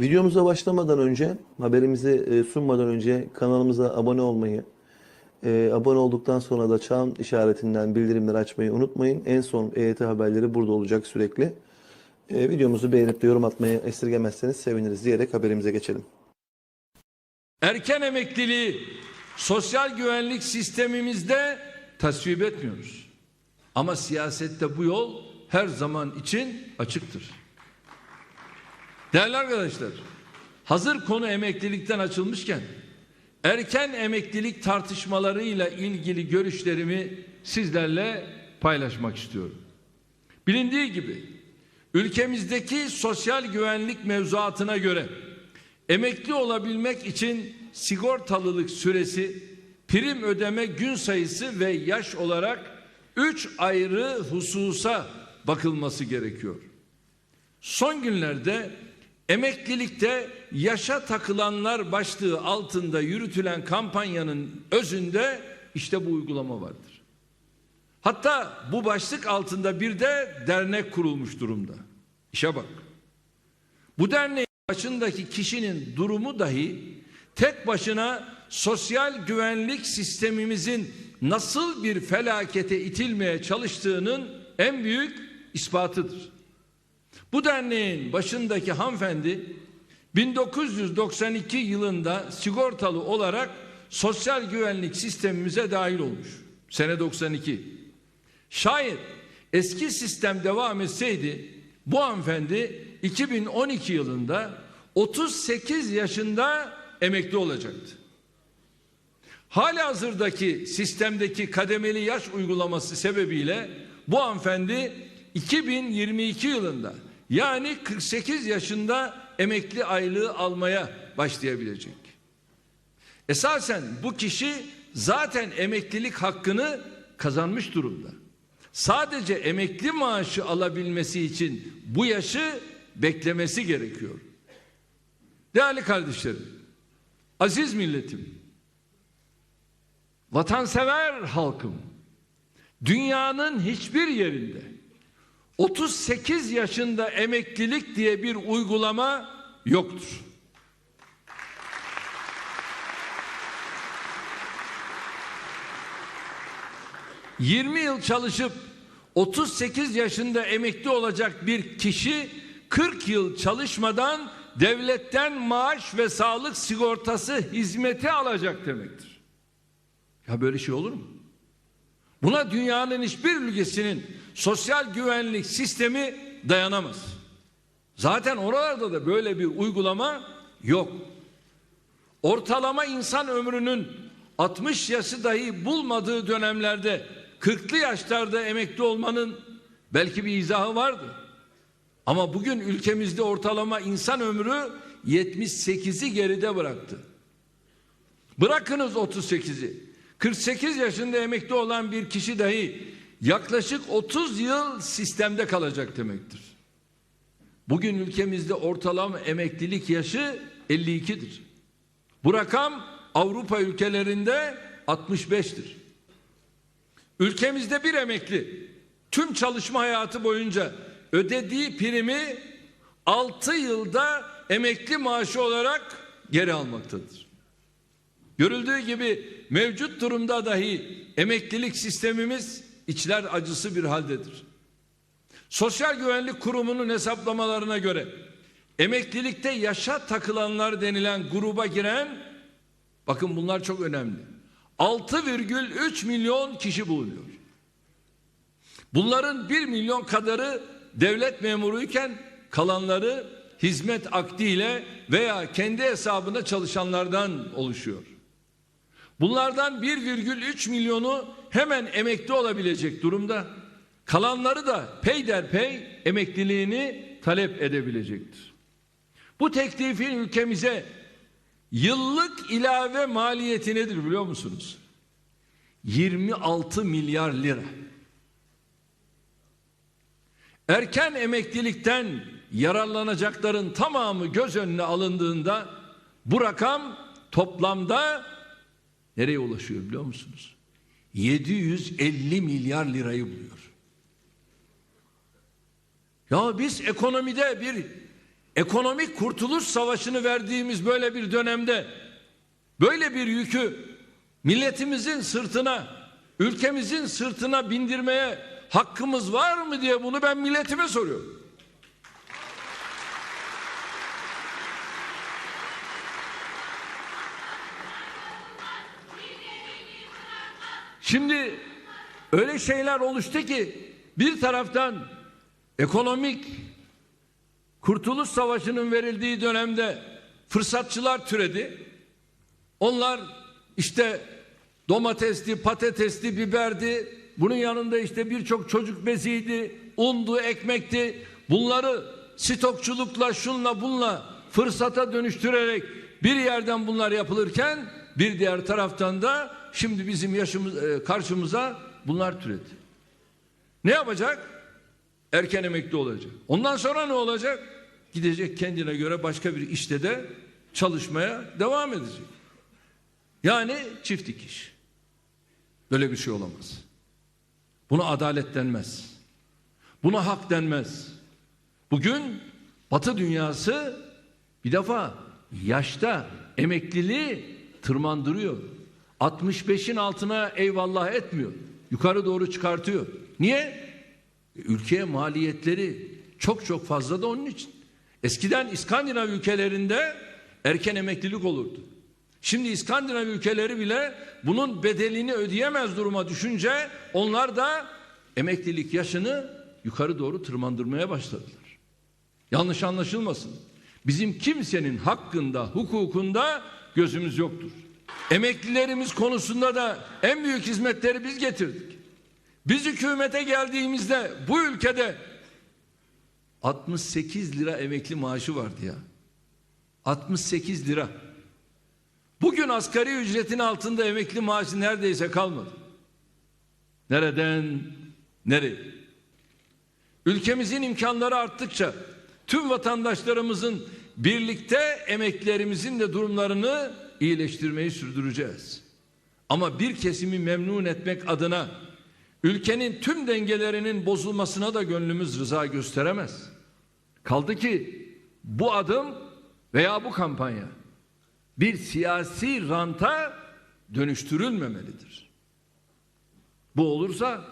Videomuza başlamadan önce, haberimizi e, sunmadan önce kanalımıza abone olmayı, e, abone olduktan sonra da çan işaretinden bildirimleri açmayı unutmayın. En son EYT haberleri burada olacak sürekli. E, videomuzu beğenip de yorum atmayı esirgemezseniz seviniriz diyerek haberimize geçelim. Erken emekliliği sosyal güvenlik sistemimizde tasvip etmiyoruz. Ama siyasette bu yol her zaman için açıktır. Değerli arkadaşlar, hazır konu emeklilikten açılmışken erken emeklilik tartışmalarıyla ilgili görüşlerimi sizlerle paylaşmak istiyorum. Bilindiği gibi ülkemizdeki sosyal güvenlik mevzuatına göre emekli olabilmek için sigortalılık süresi, prim ödeme gün sayısı ve yaş olarak üç ayrı hususa bakılması gerekiyor. Son günlerde emeklilikte yaşa takılanlar başlığı altında yürütülen kampanyanın özünde işte bu uygulama vardır. Hatta bu başlık altında bir de dernek kurulmuş durumda. İşe bak. Bu derneğin başındaki kişinin durumu dahi tek başına sosyal güvenlik sistemimizin nasıl bir felakete itilmeye çalıştığının en büyük ispatıdır. Bu derneğin başındaki hanımefendi 1992 yılında sigortalı olarak sosyal güvenlik sistemimize dahil olmuş. Sene 92. Şayet eski sistem devam etseydi bu hanımefendi 2012 yılında 38 yaşında emekli olacaktı. Hali hazırdaki sistemdeki kademeli yaş uygulaması sebebiyle bu hanımefendi 2022 yılında yani 48 yaşında emekli aylığı almaya başlayabilecek. Esasen bu kişi zaten emeklilik hakkını kazanmış durumda. Sadece emekli maaşı alabilmesi için bu yaşı beklemesi gerekiyor. Değerli kardeşlerim, aziz milletim, vatansever halkım, dünyanın hiçbir yerinde 38 yaşında emeklilik diye bir uygulama yoktur. ...20 yıl çalışıp 38 yaşında emekli olacak bir kişi 40 yıl çalışmadan devletten maaş ve sağlık sigortası hizmeti alacak demektir. Ya böyle şey olur mu? Buna dünyanın hiçbir ülkesinin sosyal güvenlik sistemi dayanamaz. Zaten oralarda da böyle bir uygulama yok. Ortalama insan ömrünün 60 yaşı dahi bulmadığı dönemlerde 40'lı yaşlarda emekli olmanın belki bir izahı vardı. Ama bugün ülkemizde ortalama insan ömrü 78'i geride bıraktı. Bırakınız 38'i. 48 yaşında emekli olan bir kişi dahi yaklaşık 30 yıl sistemde kalacak demektir. Bugün ülkemizde ortalama emeklilik yaşı 52'dir. Bu rakam Avrupa ülkelerinde 65'tir. Ülkemizde bir emekli tüm çalışma hayatı boyunca ödediği primi 6 yılda emekli maaşı olarak geri almaktadır. Görüldüğü gibi mevcut durumda dahi emeklilik sistemimiz içler acısı bir haldedir. Sosyal Güvenlik Kurumu'nun hesaplamalarına göre emeklilikte yaşa takılanlar denilen gruba giren bakın bunlar çok önemli. 6,3 milyon kişi bulunuyor. Bunların 1 milyon kadarı devlet memuruyken kalanları hizmet akdiyle veya kendi hesabına çalışanlardan oluşuyor. Bunlardan 1,3 milyonu hemen emekli olabilecek durumda. Kalanları da peyderpey emekliliğini talep edebilecektir. Bu teklifin ülkemize yıllık ilave maliyeti nedir biliyor musunuz? 26 milyar lira. Erken emeklilikten yararlanacakların tamamı göz önüne alındığında bu rakam toplamda nereye ulaşıyor biliyor musunuz? 750 milyar lirayı buluyor. Ya biz ekonomide bir ekonomik kurtuluş savaşını verdiğimiz böyle bir dönemde böyle bir yükü milletimizin sırtına, ülkemizin sırtına bindirmeye hakkımız var mı diye bunu ben milletime soruyorum. Şimdi öyle şeyler oluştu ki bir taraftan ekonomik Kurtuluş Savaşı'nın verildiği dönemde fırsatçılar türedi. Onlar işte domatesli, patatesli, biberdi. Bunun yanında işte birçok çocuk beziydi, undu, ekmekti. Bunları stokçulukla, şunla bunla fırsata dönüştürerek bir yerden bunlar yapılırken bir diğer taraftan da şimdi bizim yaşımız e, karşımıza bunlar türedi. Ne yapacak? Erken emekli olacak. Ondan sonra ne olacak? Gidecek kendine göre başka bir işte de çalışmaya devam edecek. Yani çift dikiş. Böyle bir şey olamaz. Buna adalet denmez. Buna hak denmez. Bugün Batı dünyası bir defa yaşta emekliliği tırmandırıyor. 65'in altına eyvallah etmiyor. Yukarı doğru çıkartıyor. Niye? E, Ülkeye maliyetleri çok çok fazla da onun için. Eskiden İskandinav ülkelerinde erken emeklilik olurdu. Şimdi İskandinav ülkeleri bile bunun bedelini ödeyemez duruma düşünce onlar da emeklilik yaşını yukarı doğru tırmandırmaya başladılar. Yanlış anlaşılmasın. Bizim kimsenin hakkında, hukukunda gözümüz yoktur. Emeklilerimiz konusunda da en büyük hizmetleri biz getirdik. Biz hükümete geldiğimizde bu ülkede 68 lira emekli maaşı vardı ya. 68 lira. Bugün asgari ücretin altında emekli maaşı neredeyse kalmadı. Nereden nereye? Ülkemizin imkanları arttıkça tüm vatandaşlarımızın birlikte emeklilerimizin de durumlarını iyileştirmeyi sürdüreceğiz. Ama bir kesimi memnun etmek adına ülkenin tüm dengelerinin bozulmasına da gönlümüz rıza gösteremez. Kaldı ki bu adım veya bu kampanya bir siyasi ranta dönüştürülmemelidir. Bu olursa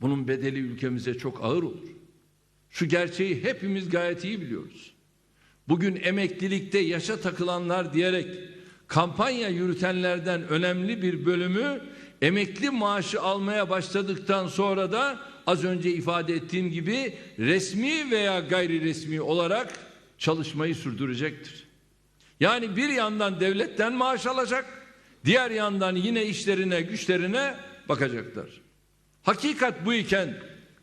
bunun bedeli ülkemize çok ağır olur. Şu gerçeği hepimiz gayet iyi biliyoruz. Bugün emeklilikte yaşa takılanlar diyerek kampanya yürütenlerden önemli bir bölümü emekli maaşı almaya başladıktan sonra da az önce ifade ettiğim gibi resmi veya gayri resmi olarak çalışmayı sürdürecektir. Yani bir yandan devletten maaş alacak, diğer yandan yine işlerine, güçlerine bakacaklar. Hakikat bu iken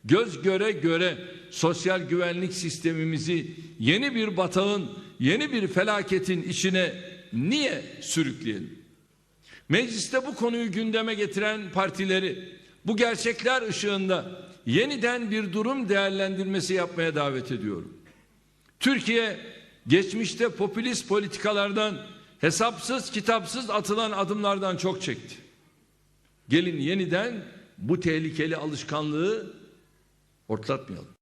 göz göre göre sosyal güvenlik sistemimizi yeni bir batağın, yeni bir felaketin içine niye sürükleyelim? Mecliste bu konuyu gündeme getiren partileri bu gerçekler ışığında yeniden bir durum değerlendirmesi yapmaya davet ediyorum. Türkiye geçmişte popülist politikalardan hesapsız kitapsız atılan adımlardan çok çekti. Gelin yeniden bu tehlikeli alışkanlığı ortlatmayalım.